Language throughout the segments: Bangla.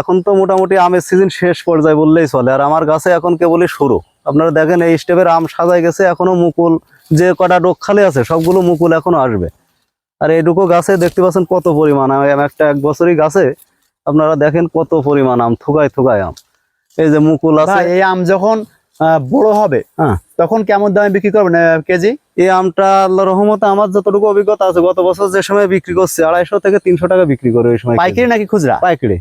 এখন তো মোটামুটি আমের সিজন শেষ পর্যায়ে বললেই চলে। আর আমার গাছে এখন কেবলই শুরু। আপনারা দেখেন এই স্টেপের আম সাজাই গেছে এখনও মুকুল যে কটা ডোক খালি আছে সবগুলো মুকুল এখনও আসবে। আর এইটুকু গাছে দেখতে পাচ্ছেন কত পরিমাণ আম। একটা এক বছরই গাছে আপনারা দেখেন কত পরিমাণ আম থুকায় থুকায় আম। এই যে মুকুল আছে। এই আম যখন বড় হবে হ্যাঁ। তখন কেমন দামে বিক্রি করবেন কেজি? এই আমটা আল্লাহ রহমতে আমার যতটুকু অভিজ্ঞতা আছে গত বছর যে সময় বিক্রি করছে আড়াইশো থেকে তিনশো টাকা বিক্রি করে ওই সময় পাইকারি নাকি খুচরা? পাইকারি।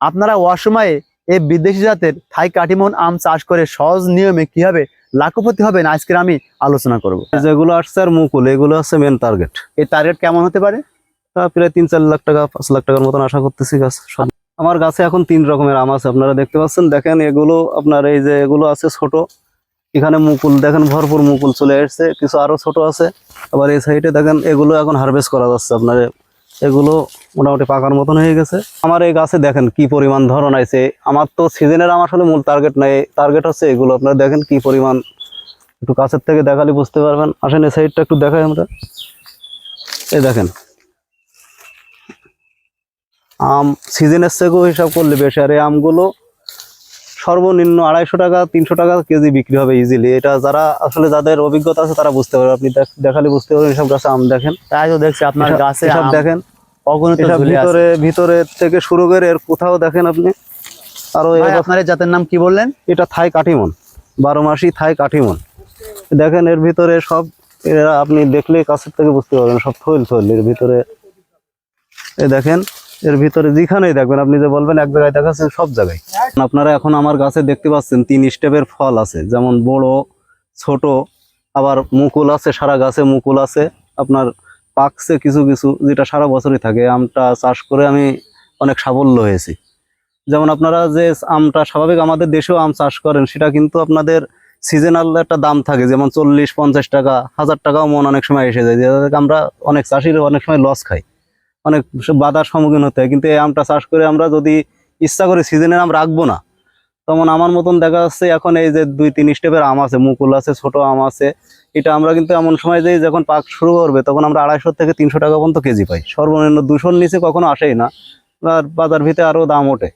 আপনারা অসময়ে এই বিদেশি জাতের থাই কাটিমন আম চাষ করে সহজ নিয়মে কীভাবে লাখপতি হবেন আজকের আমি আলোচনা করব। যেগুলো আসছে আর মুকুল এগুলো হচ্ছে মেন টার্গেট এই টার্গেট কেমন হতে পারে? প্রায় তিন চার লাখ টাকা পাঁচ লাখ টাকার মতন আশা করতেছি গাছ। আমার গাছে এখন তিন রকমের আম আছে আপনারা দেখতে পাচ্ছেন। দেখেন এগুলো আপনার এই যে এগুলো আছে ছোট। এখানে মুকুল দেখেন ভরপুর মুকুল চলে এসছে। কিছু আরও ছোট আছে। আবার এই সাইডে দেখেন এগুলো এখন হারভেস্ট করা যাচ্ছে আপনার এগুলো মোটামুটি পাকার মতন হয়ে গেছে। আমার এই গাছে দেখেন কি পরিমাণ ধরন আছে আমার তো সিজনের আমার আসলে মূল টার্গেট নাই। টার্গেট হচ্ছে এগুলো। আপনারা দেখেন কি পরিমাণ একটু কাছের থেকে দেখালে বুঝতে পারবেন। আসেন এই সাইডটা একটু দেখাই আমরা। এই দেখেন। আম সিজনের থেকেও হিসাব করলে বেশি। আর এই আমগুলো সর্বনিম্ন আড়াইশো টাকা তিনশো টাকা কেজি বিক্রি হবে ইজিলি এটা যারা আসলে যাদের অভিজ্ঞতা আছে তারা বুঝতে পারবে। আপনি দেখ- দেখালে বুঝতে পারবেন এসব গাছে আম দেখেন। তাই তো দেখছি আপনার গাছে আম। দেখেন। ভিতরে ভিতরে থেকে শুরু করে এর কোথাও দেখেন আপনি। আরও আপনার জাতের নাম কি বললেন? এটা থাই কাঠিমন। বারো মাসি থাই কাঠিমন। দেখেন এর ভিতরে সব এরা আপনি দেখলে কাছের থেকে বুঝতে পারবেন। সব থইল থইল এর ভিতরে। এ দেখেন এর ভিতরে যেখানেই দেখবেন, আপনি যে বলবেন, এক জায়গায় দেখাচ্ছেন সব জায়গায়। আপনারা এখন আমার গাছে দেখতে পাচ্ছেন তিন স্টেপের ফল আছে, যেমন বড়, ছোট, আবার মুকুল আছে, সারা গাছে মুকুল আছে। আপনার পাকছে কিছু কিছু, যেটা সারা বছরই থাকে। আমটা চাষ করে আমি অনেক সাফল্য হয়েছি। যেমন আপনারা যে আমটা, স্বাভাবিক আমাদের দেশেও আম চাষ করেন, সেটা কিন্তু আপনাদের সিজনাল একটা দাম থাকে, যেমন চল্লিশ, পঞ্চাশ টাকা, হাজার টাকাও মন অনেক সময় এসে যায়। যাদের আমরা অনেক চাষির অনেক সময় লস খাই। অনেক বাধার সম্মুখীন হতে হয়। কিন্তু এই আমটা চাষ করে আমরা যদি ইচ্ছা করি সিজনের আম রাখব না তখন আমার মতন দেখা যাচ্ছে এখন এই যে দুই তিন স্টেপের আম আছে মুকুল আছে ছোট আম আছে এটা আমরা কিন্তু এমন সময় যে যখন পাক শুরু করবে তখন আমরা আড়াইশো থেকে তিনশো টাকা পর্যন্ত কেজি পাই। সর্বনিম্ন দুশোর নিচে কখনো আসেই না আর বাজার ভিতরে আরও দাম ওঠে।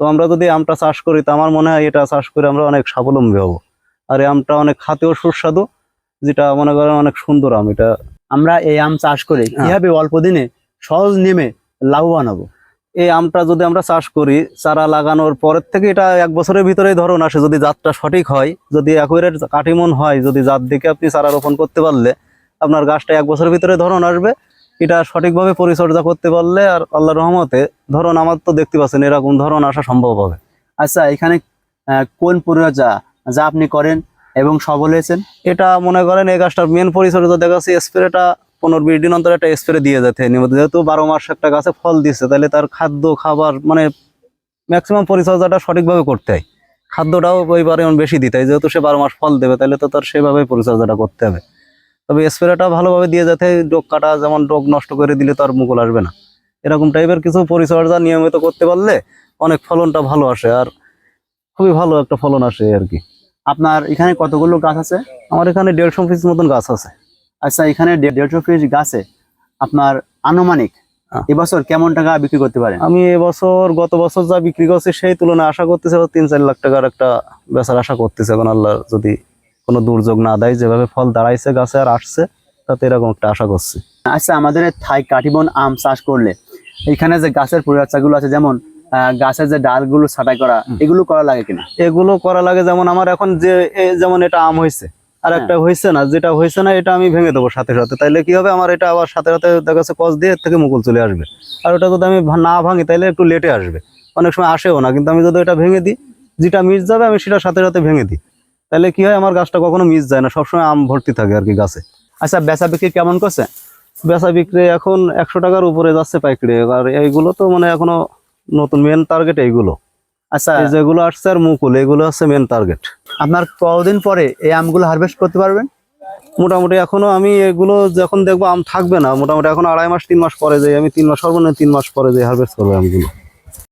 তো আমরা যদি আমটা চাষ করি তো আমার মনে হয় এটা চাষ করে আমরা অনেক স্বাবলম্বী হব। আর এই আমটা অনেক খাতেও সুস্বাদু যেটা মনে করেন অনেক সুন্দর আম এটা। আমরা এই আম চাষ করে কীভাবে অল্প দিনে সহজ নেমে লাভবান হব। এই আমটা যদি আমরা চাষ করি, চারা লাগানোর পরের থেকে এটা এক বছরের ভিতরেই ধরুন আসে, যদি জাতটা সঠিক হয়, যদি একরের কাটিমন হয়, যদি জাত দিকে আপনি চারা রোপণ করতে পারলে, আপনার গাছটা এক বছরের ভিতরে ধরন আসবে, এটা সঠিকভাবে পরিচর্যা করতে পারলে আর আল্লাহ রহমতে, ধরুন আমার তো দেখতে পাচ্ছেন এরকম ধরন আসা সম্ভব হবে। আচ্ছা এখানে কোন পরিচর্যা যা আপনি করেন এবং সফল হয়েছেন এটা মনে করেন এই গাছটার মেন পরিচর্যা দেখা যাচ্ছে স্প্রেটা পনেরো বিশ দিন অন্তর একটা স্প্রে দিয়ে যেতে নিয়মিত যেহেতু বারো মাস একটা গাছে ফল দিচ্ছে তাহলে তার খাদ্য, খাবার মানে ম্যাক্সিমাম পরিচর্যাটা সঠিকভাবে করতে হয়। খাদ্যটাও ওইবারে বেশি দিতে হয়। যেহেতু সে বারো মাস ফল দেবে, তাহলে তো তার সেভাবে পরিচর্যাটা করতে হবে। তবে স্প্রেটা ভালোভাবে দিয়ে যেতে ডোক কাটা, যেমন ডোক নষ্ট করে দিলে তো আর মুকুল আসবে না। এরকম টাইপের কিছু পরিচর্যা নিয়মিত করতে পারলে অনেক ফলনটা ভালো আসে, আর খুবই ভালো একটা ফলন আসে আর কি। আপনার এখানে কতগুলো গাছ আছে? আমার এখানে দেড়শো পিস মতন গাছ আছে। আচ্ছা এখানে দেড়শো পিস গাছে আপনার আনুমানিক হ্যাঁ। এবছর কেমন টাকা বিক্রি করতে পারেন? আমি এবছর গত বছর যা বিক্রি করছি সেই তুলনায় আশা করতেছি তিন চার লাখ টাকার একটা বেচার আশা করতেছে। এখন আল্লাহ যদি কোনো দুর্যোগ না দেয় যেভাবে ফল দাঁড়াইছে গাছে আর আসছে তাতে এরকম একটা আশা করছি। আচ্ছা আমাদের থাই কাটিবন আম চাষ করলে এখানে যে গাছের পরিচর্যাগুলো আছে যেমন গাছের যে ডালগুলো ছাঁটাই করা এগুলো করা লাগে কিনা? এগুলো করা লাগে যেমন আমার এখন যে যেমন এটা আম হয়েছে আর একটা হয়েছে না যেটা হয়েছে না এটা আমি ভেঙে দেবো সাথে সাথে। তাইলে কি হবে? আমার এটা আবার সাথে সাথে দেখা যাচ্ছে কস দিয়ে থেকে মুকুল চলে আসবে। আর ওটা যদি আমি না ভাঙি তাইলে একটু লেটে আসবে। অনেক সময় আসেও না কিন্তু আমি যদি এটা ভেঙে দিই যেটা মিস যাবে আমি সেটা সাথে সাথে ভেঙে দিই। তাহলে কি হয়? আমার গাছটা কখনো মিস যায় না সবসময় আম ভর্তি থাকে আর কি গাছে। আচ্ছা বেচা বিক্রি কেমন করছে? বেচা বিক্রি এখন একশো টাকার উপরে যাচ্ছে পাইকারি। আর এইগুলো তো মানে এখনও নতুন মেন টার্গেট এইগুলো। আচ্ছা। এই যেগুলো আসছে আর মুকুল এগুলো হচ্ছে মেন টার্গেট আপনার কতদিন পরে এই আমগুলো হারভেস্ট করতে পারবেন? মোটামুটি এখনও আমি এগুলো যখন দেখব আম থাকবে না মোটামুটি এখন আড়াই মাস তিন মাস পরে যাই আমি তিন মাস সর্বনিম্ন তিন মাস পরে যাই হারভেস্ট করব আমগুলো।